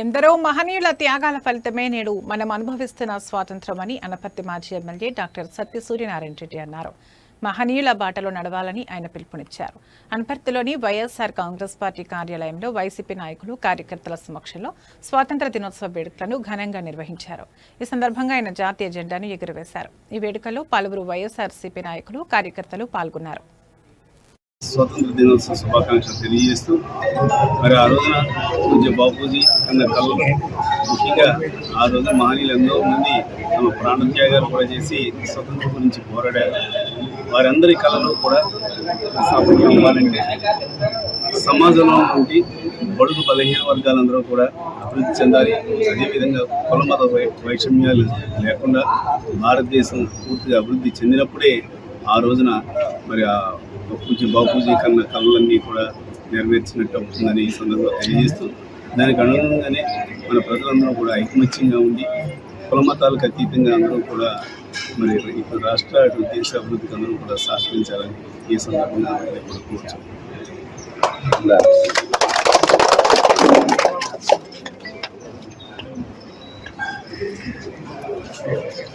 ఎందరో మహనీయుల త్యాగాల ఫలితమే నేడు మనం అనుభవిస్తున్న స్వాతంత్రమని అనపర్తి మాజీ ఎమ్మెల్యే డాక్టర్ సత్య సూర్యనారాయణ రెడ్డి అన్నారు. మహనీయుల బాటలో నడవాలని ఆయన పిలుపునిచ్చారు. అనపర్తిలోని వైఎస్ఆర్ కాంగ్రెస్ పార్టీ కార్యాలయంలో వైసీపీ నాయకులు కార్యకర్తల సమక్షంలో స్వాతంత్ర దినోత్సవ వేడుకలను ఘనంగా నిర్వహించారు. ఈ సందర్భంగా ఆయన జాతీయ జెండాను ఎగురవేశారు. ఈ వేడుకలో పలువురు వైఎస్ఆర్సీపీ నాయకులు కార్యకర్తలు పాల్గొన్నారు. స్వతంత్ర దినోత్సవ శుభాకాంక్షలు తెలియజేస్తూ మరి ఆ రోజున పూజ్య బాపూజీ అన్న కళ్ళు ముఖ్యంగా ఆ రోజు మహనీయులు ఎంతో మంది తమ ప్రాణత్యాగాలు కూడా చేసి స్వతంత్రం గురించి పోరాడారు. వారందరి కళలు కూడా సాఫల్యం అవ్వాలంటే సమాజంలో ఉండి బడుగు బలహీన వర్గాలందరూ కూడా అభివృద్ధి చెందాలి. అదేవిధంగా కుల మత వై వైషమ్యాలు లేకుండా భారతదేశం పూర్తిగా అభివృద్ధి చెందినప్పుడే ఆ రోజున మరి ఆ పూజ బాపూజీ కన్న కళ్ళన్నీ కూడా నెరవేర్చినట్టు అవుతుందని ఈ సందర్భంగా తెలియజేస్తూ దానికి అనుగుణంగానే మన ప్రజలందరూ కూడా ఐకమత్యంగా ఉండి కులమతాలకు అతీతంగా అందరూ కూడా మరి ఇప్పుడు రాష్ట్ర దేశ అభివృద్ధికి అందరూ కూడా సహకరించాలని ఈ సందర్భంగా కోరుకోవచ్చు